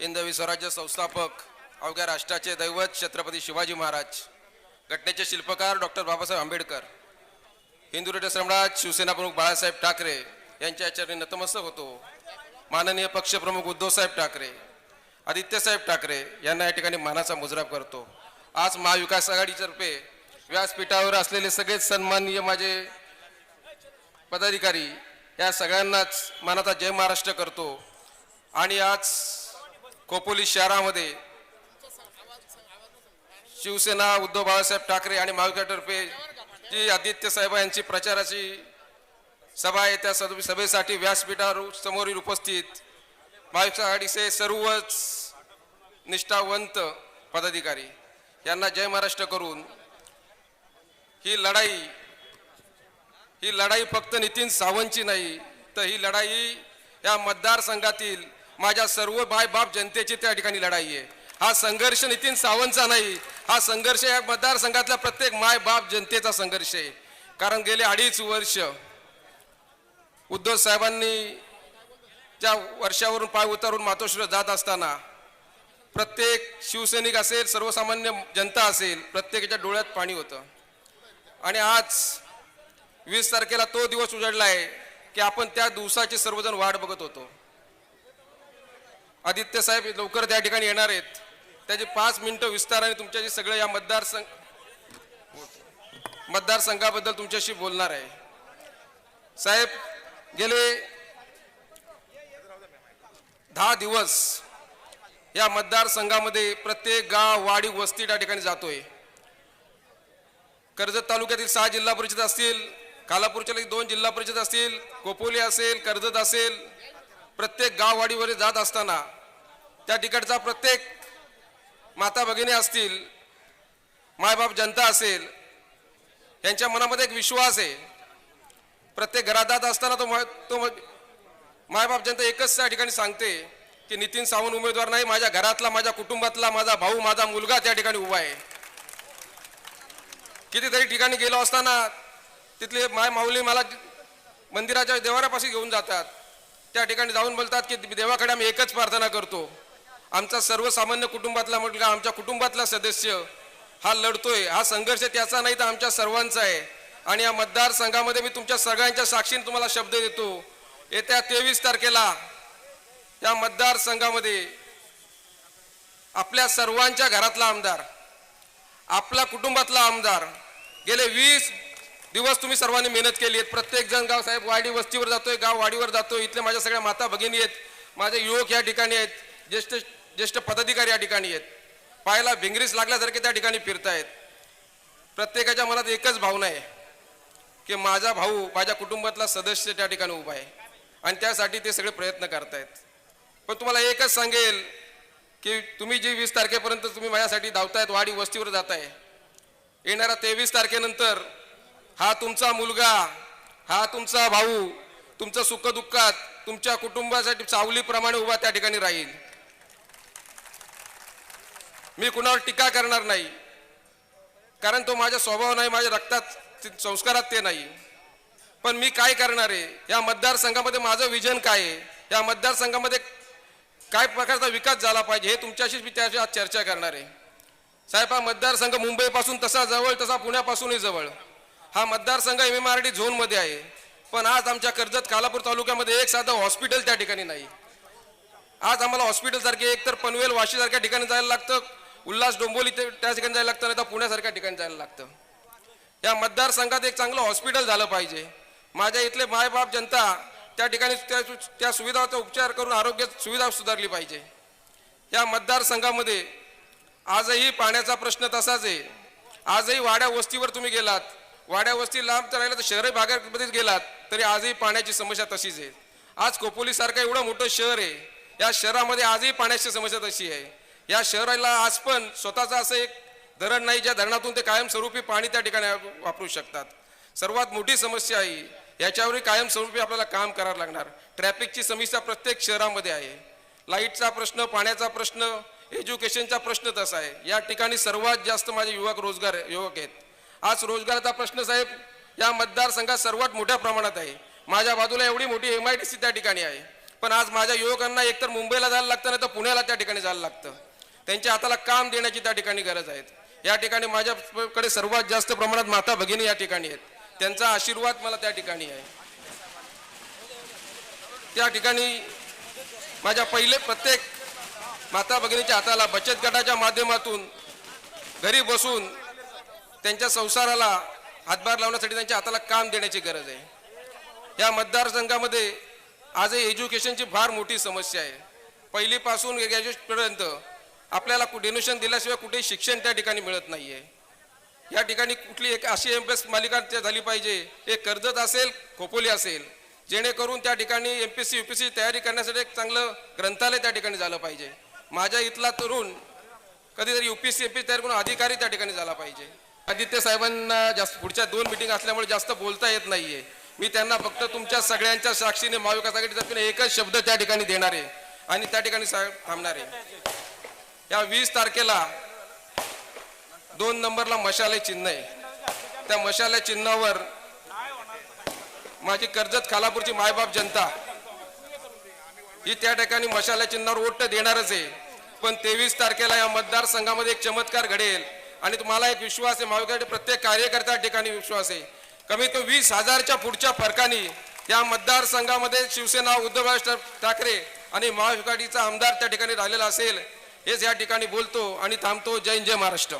हिंदवी स्वराज्य संस्थापक अवघ्या राष्ट्राचे दैवत छत्रपती शिवाजी महाराज घटनेचे शिल्पकार डॉक्टर बाबासाहेब आंबेडकर हिंदू रेडिओ सम्राट शिवसेना प्रमुख बाळासाहेब ठाकरे यांच्या चरणी नतमस्तक होतो. माननीय पक्षप्रमुख उद्धवसाहेब ठाकरे आदित्यसाहेब ठाकरे यांना या ठिकाणी मानाचा मुजराब करतो. आज महाविकास आघाडीतर्फे व्यासपीठावर असलेले सगळेच सन्माननीय माझे पदाधिकारी या सगळ्यांनाच मानाचा जय महाराष्ट्र करतो. आणि आज खोपोली शहरामध्ये शिवसेना उद्धव बाळासाहेब ठाकरे आणि महाविकासतर्फे जी आदित्य साहेब यांची प्रचाराची सभा आहे त्या सद- सभेसाठी व्यासपीठा समोरील उपस्थित महाविकास आघाडीचे सर्वच निष्ठावंत पदाधिकारी यांना जय महाराष्ट्र करून ही लढाई ही लढाई फक्त नितीन सावंतची नाही तर ही लढाई या मतदारसंघातील माझ्या सर्व बाय बाप जनतेची त्या ठिकाणी लढाई आहे. हा संघर्ष नितीन सावंतचा नाही हा संघर्ष या मतदारसंघातल्या प्रत्येक माय बाप जनतेचा संघर्ष आहे. कारण गेले अडीच वर्ष उद्धव साहेबांनी ज्या वर्षावरून पाय उतारून मातोश्रीवर जात असताना प्रत्येक शिवसैनिक असेल सर्वसामान्य जनता असेल प्रत्येकाच्या डोळ्यात पाणी होतं. आणि आज वीस तारखेला तो दिवस उजाडला आहे की आपण त्या दिवसाची सर्वजण वाट बघत होतो. आदित्य साहेब लवकर त्या ठिकाणी येणार आहेत. त्याची पाच मिनिटं विस्ताराने तुमच्याशी सगळं या मतदारसंघ मतदारसंघाबद्दल तुमच्याशी बोलणार आहे. साहेब गेले दहा दिवस या मतदारसंघामध्ये प्रत्येक गाव वाडी वस्ती त्या ठिकाणी जातोय. कर्जत तालुक्यातील सहा जिल्हा परिषद असतील कालापूरच्या दोन जिल्हा परिषद असतील कोपोली असेल कर्जत असेल प्रत्येक गाववाडीवर जात असताना त्या तिकडचा प्रत्येक माता भगिनी असतील मायबाप जनता असेल यांच्या मनामध्ये एक विश्वास आहे. प्रत्येक घरात जात असताना तो मा- तो मायबाप जनता एकच त्या ठिकाणी सांगते की नितीन सावंत उमेदवार नाही माझ्या घरातला माझ्या कुटुंबातला माझा भाऊ माझा मुलगा त्या ठिकाणी उभा आहे. कितीतरी ठिकाणी गेलो असताना तिथले माय माऊली मला मंदिराच्या देवाऱ्यापाशी घेऊन जातात. त्या ठिकाणी जाऊन बोलतात की देवाकडे आम्ही एकच प्रार्थना करतो. आमचा सर्वसामान्य कुटुंबातला मुलगा आमच्या कुटुंबातला सदस्य हा लढतोय. हा संघर्ष त्याचा नाही तर आमच्या सर्वांचा आहे. आणि या मतदारसंघामध्ये मी तुमच्या सगळ्यांच्या साक्षीने तुम्हाला शब्द देतो. येत्या तेवीस तारखेला या मतदारसंघामध्ये आपल्या सर्वांच्या घरातला आमदार आपला कुटुंबातला आमदार गेले वीस दिवस तुम्ही सर्वांनी मेहनत केली आहे प्रत्येक जण गाव साहेब वाडी वस्तीवर जातोय गाव वाडीवर जातोय. इथल्या माझ्या सगळ्या माता भगिनी आहेत. माझे युवक या ठिकाणी आहेत. ज्येष्ठ ज्येष्ठ पदाधिकारी या ठिकाणी आहेत. पायाला भिंगरीस लागल्यासारखे त्या ठिकाणी फिरतायत. प्रत्येकाच्या मनात एकच भावना आहे की माझा भाऊ माझ्या कुटुंबातला सदस्य त्या ठिकाणी उभा आहे. आणि त्यासाठी ते सगळे प्रयत्न करतायत. पण तुम्हाला एकच सांगेल की तुम्ही जी वीस तारखेपर्यंत तुम्ही माझ्यासाठी धावतायत वाडी वस्तीवर जाताय येणाऱ्या तेवीस तारखेनंतर हा तुमचा मुलगा हा तुमचा भाऊ तुमचं सुखदुःखात तुमच्या कुटुंबासाठी सावलीप्रमाणे उभा त्या ठिकाणी राहील. मी कुणावर टीका करणार नाही. कारण तो माझ्या स्वभाव नाही माझ्या रक्तात संस्कारात ते नाही. पण मी काय करणार आहे? या मतदारसंघामध्ये माझं विजन काय आहे? या मतदारसंघामध्ये काय प्रकारचा विकास झाला पाहिजे हे तुमच्याशीच मी त्याची आज चर्चा करणार आहे. साहेब हा मतदारसंघ मुंबईपासून तसा जवळ तसा पुण्यापासूनही जवळ. हा मतदारसंघ एम एम आर डी झोनमध्ये आहे. पण आज आमच्या कर्जत कालापूर तालुक्यामध्ये एक साधं हॉस्पिटल त्या ठिकाणी नाही. आज आम्हाला हॉस्पिटलसारखे एकतर एक तर पनवेल वाशीसारख्या ठिकाणी जायला लागतं. उल्हास डोंबोली ते त्या ठिकाणी जायला लागतं नाही तर पुण्यासारख्या ठिकाणी जायला लागतं. या मतदारसंघात एक चांगलं हॉस्पिटल झालं पाहिजे. माझ्या इथले मायबाप जनता त्या ठिकाणी त्या त्या सुविधाचा उपचार करून आरोग्य सुविधा सुधारली पाहिजे. या मतदारसंघामध्ये आजही पाण्याचा प्रश्न तसाच आहे. आजही वाड्या वस्तीवर तुम्ही गेलात. वाड्या वस्ती लांब तर राहिलं तर शहरी भागामध्ये गेलात तरी आजही पाण्याची समस्या तशीच आहे. आज कोपोलीसारखं एवढं मोठं शहर आहे या शहरामध्ये आजही पाण्याची समस्या तशी आहे. या शहराला आज पण स्वतःचं असं एक धरण नाही ज्या धरणातून ते कायमस्वरूपी पाणी त्या ठिकाणी वापरू शकतात. सर्वात मोठी समस्या आहे याच्यावरही कायमस्वरूपी आपल्याला काम करावं लागणार. ट्रॅफिकची समस्या प्रत्येक शहरामध्ये आहे. लाईटचा प्रश्न पाण्याचा प्रश्न एज्युकेशनचा प्रश्न तसा आहे. या ठिकाणी सर्वात जास्त माझे युवक रोजगार युवक आहेत. आज रोजगाराचा प्रश्न साहेब या मतदारसंघात सर्वात मोठ्या प्रमाणात आहे. माझ्या बाजूला एवढी मोठी एम आय डी सी त्या ठिकाणी आहे. पण आज माझ्या युवकांना एकतर मुंबईला जायला लागतं नाही तर पुण्याला त्या ठिकाणी जायला लागतं. त्यांच्या हाताला काम देण्याची त्या ठिकाणी गरज आहे. या ठिकाणी माझ्याकडे सर्वात जास्त प्रमाणात माता भगिनी या ठिकाणी आहेत. त्यांचा आशीर्वाद मला त्या ठिकाणी आहे. त्या ठिकाणी माझ्या पहिले प्रत्येक माता भगिनीच्या हाताला बचत गटाच्या माध्यमातून घरी बसून त्यांच्या संसाराला हातभार लावण्यासाठी त्यांच्या हाताला काम देण्याची गरज आहे. या मतदारसंघामध्ये आजही एज्युकेशनची फार मोठी समस्या आहे. पहिलीपासून ग्रॅज्युएटपर्यंत आपल्याला डोनेशन दिल्याशिवाय कुठेही शिक्षण त्या ठिकाणी मिळत नाही आहे या ठिकाणी कुठली एक अशी एम पी एस मालिका त्या झाली पाहिजे एक कर्जत असेल खोपोली असेल जेणेकरून त्या ठिकाणी M P C U P C तयारी करण्यासाठी एक चांगलं ग्रंथालय त्या ठिकाणी झालं पाहिजे. माझ्या इथला तरुण कधीतरी U P C M P तयार करून अधिकारी त्या ठिकाणी झाला पाहिजे. आदित्य साहेबांना जास्त पुढच्या दोन मिटिंग असल्यामुळे जास्त बोलता येत नाहीये. मी त्यांना फक्त तुमच्या सगळ्यांच्या साक्षीने महाविकास आघाडीचा एकच शब्द त्या ठिकाणी देणार आहे. आणि त्या ठिकाणी साहेब थांबणार आहे. या वीस तारखेला दोन नंबरला मशाले चिन्ह आहे. त्या मशाले चिन्हावर माझी कर्जत खालापूरची मायबाप जनता ही त्या ठिकाणी मशाल्या चिन्हावर वोट देणारच आहे. पण तेवीस तारखेला या मतदारसंघामध्ये एक चमत्कार घडेल. आणि तुम्हाला एक विश्वास आहे महाविकास प्रत्येक कार्यकर्त्या ठिकाणी विश्वास आहे. कमीत कमी वीस हजारच्या पुढच्या फरकाने या मतदारसंघामध्ये शिवसेना उद्धव ठाकरे आणि महाविकाडीचा आमदार त्या ठिकाणी राहिलेला असेल हेच या ठिकाणी बोलतो आणि थांबतो. जय जय महाराष्ट्र.